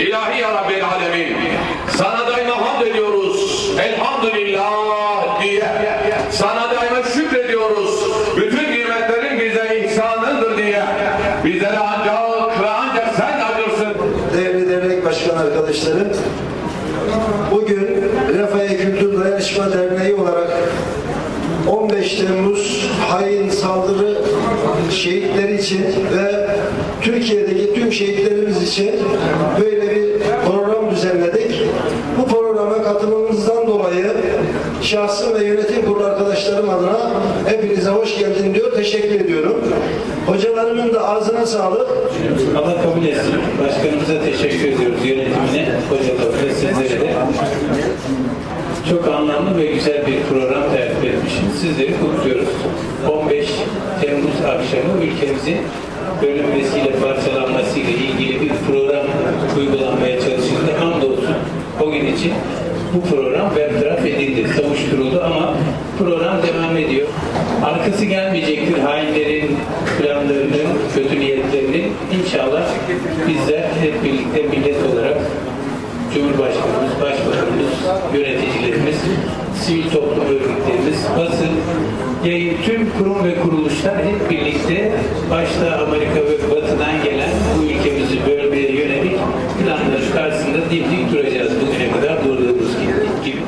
İlahi ya Rabbil Alemin sana daima hamd ediyoruz. Elhamdülillah diye. Sana daima şükrediyoruz. Bütün nimetlerin bize ihsanındır diye. Bizlere ancak ve ancak sen acırsın. Değerli dernek başkan arkadaşlarım, bugün Refah Kültür Dayanışma Derneği olarak 15 Temmuz hain saldırı şehitleri için ve Türkiye'deki tüm şehitlerimiz için böyle bir program düzenledik. Bu programa katılımınızdan dolayı şahsım ve yönetim kurulu arkadaşlarım adına hepinize hoş geldin diyor. Teşekkür ediyorum. Hocalarımın da ağzına sağlık. Allah kabul etsin. Başkanımıza teşekkür ediyoruz yönetimine, hocalarına, sizlere de. Çok anlamlı ve güzel bir program etmişsiniz. Sizleri kutluyoruz. 15 Temmuz akşamı ülkemizin bölünmesiyle, parçalanmasıyla ilgili bir program uygulanmaya çalışıldı. Hamdolsun o gün için bu program bertaraf edildi, savuşturuldu ama program devam ediyor. Arkası gelmeyecektir hainlerin planlarının, kötü niyetlerinin. İnşallah bizler hep birlikte millet olarak Cumhurbaşkanımız, Başbakanımız, yöneticilerimiz, sivil toplum örgütlerimiz, basın, yayın, tüm kurum ve kuruluşlar hep birlikte başta Amerika ve Batı'dan gelen bu ülkemizi bölmeye yönelik planların karşısında dimdik duracağız bugüne kadar durduğumuz gibi.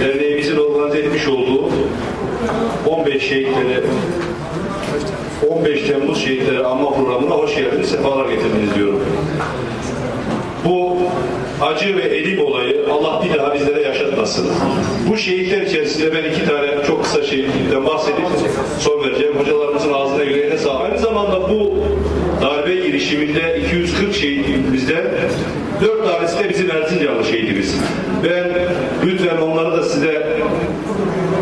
derneğimizin organize etmiş olduğu 15 şehitleri 15 Temmuz şehitleri anma programına hoş geldiniz, sefalar getirdiniz diyorum. Bu acı ve elim olayı Allah bir daha bizlere yaşatmasın. Bu şehitler içerisinde ben iki tane çok kısa şehitten bahsedip son vereceğim. Hocalarımızın ağzına yüreğine sağlık. Aynı zamanda bu darbe girişiminde 240 şehitimizden 4 tanesi de bizim Erzincanlı şehidimiz. Ben lütfen onları da size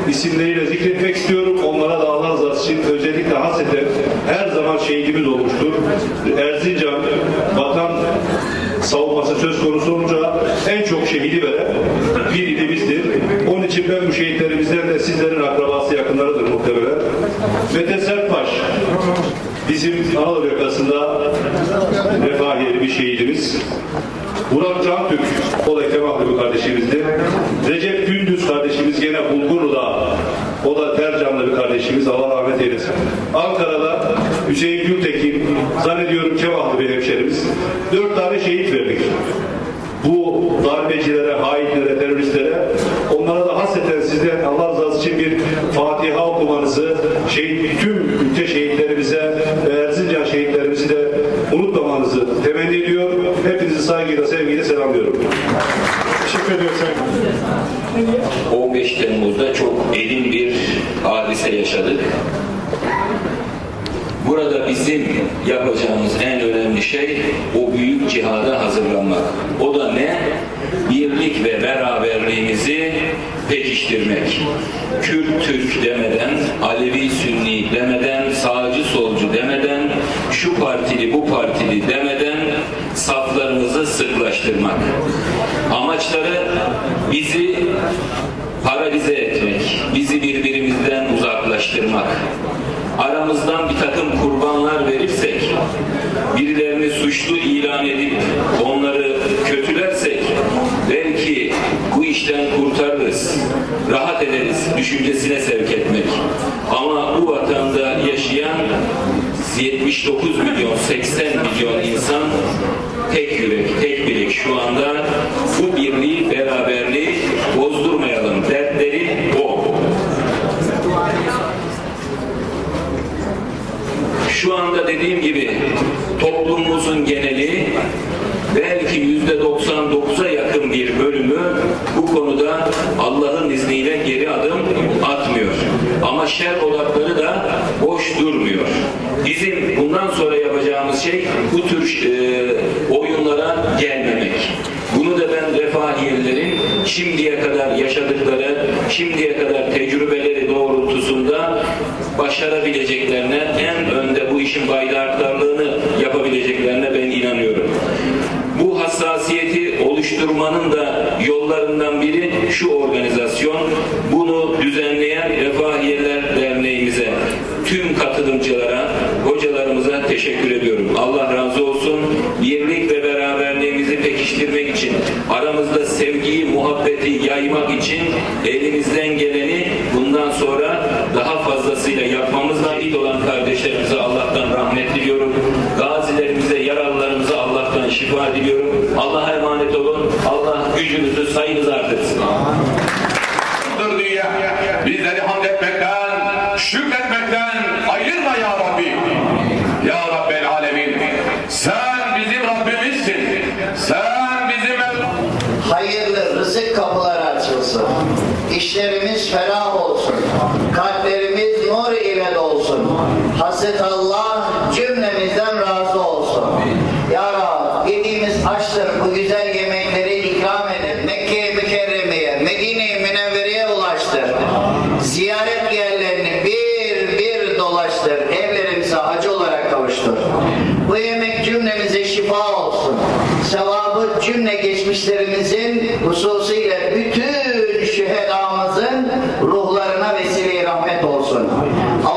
isimleriyle zikretmek istiyorum. Onlara da Allah rızası için özellikle hasreten her zaman şehidimiz olmuştur. Erzincan savunması söz konusu olunca en çok şehidi veren bir ilimizdir. Onun için ben bu şehitlerimizden de sizlerin akrabası yakınlarıdır muhtemelen. Mete Sertbaş bizim Anadolu yakasında refahiyeli bir şehidimiz. Burak Cantürk, o da Kemal bir kardeşimizdi. Recep Gündüz kardeşimiz gene Bulgurlu'da, o da Tercanlı bir kardeşimiz, Allah rahmet eylesin. Ankara'da Hüseyin Gültekin, zannediyorum Kemahlı bir hemşerimiz. Dört tane şehit verdik. Bu darbecilere, hainlere, teröristlere, onlara da hasreten sizden Allah rızası için bir Fatiha okumanızı, şehit, tüm ülke şehitlerimize ve Erzincan şehitlerimizi de unutmamanızı temenni ediyor. Hepinizi saygıyla, sevgiyle selamlıyorum. Teşekkür ediyorum. 15 Temmuz'da çok elin bir hadise yaşadık. Burada bizim yapacağımız en önemli şey o büyük cihada hazırlanmak. O da ne? Birlik ve beraberliğimizi pekiştirmek. Kürt Türk demeden, Alevi Sünni demeden, sağcı solcu demeden, şu partili bu partili demeden saflarımızı sıklaştırmak. Amaçları bizi paralize etmek, bizi birbirimizden uzaklaştırmak, aramızdan bir takım kurbanlar verirsek, birilerini suçlu ilan edip onları kötülersek, belki bu işten kurtarırız, rahat ederiz düşüncesine sevk etmek. Ama bu vatanda yaşayan 79 milyon, 80 milyon insan tek yürek, tek bilek şu anda dediğim gibi toplumumuzun geneli belki yüzde 99'a yakın bir bölümü bu konuda Allah'ın izniyle geri adım atmıyor. Ama şer odakları da boş durmuyor. Bizim bundan sonra yapacağımız şey bu tür e, oyunlara gelmemek. Bunu da ben refahiyelerin şimdiye kadar yaşadıkları, şimdiye kadar tecrübeleri başarabileceklerine, en önde bu işin bayraktarlığını yapabileceklerine ben inanıyorum. Bu hassasiyeti oluşturmanın da yollarından biri şu organizasyon. Bunu düzenleyen Refahiyeler Derneğimize, tüm katılımcılara, hocalarımıza teşekkür ediyorum. Allah razı olsun. Birlik ve beraberliğimizi pekiştirmek için, aramızda sevgiyi, muhabbeti yaymak için elimizden geleni bundan sonra daha fazlasıyla yapmamızla ait olan kardeşlerimize Allah'tan rahmet diliyorum. Gazilerimize, yaralılarımıza Allah'tan şifa diliyorum. Allah'a emanet olun. Allah gücünüzü sayınızı artırsın. Bizleri hamd etmekten, şükretmekten ayırma ya Rabbi. Ya Rabbel Alemin. Sen bizim Rabbimizsin. Sen bizim hayırlı rızık kapıları açılsın. İşlerimiz ferah bütün şühedamızın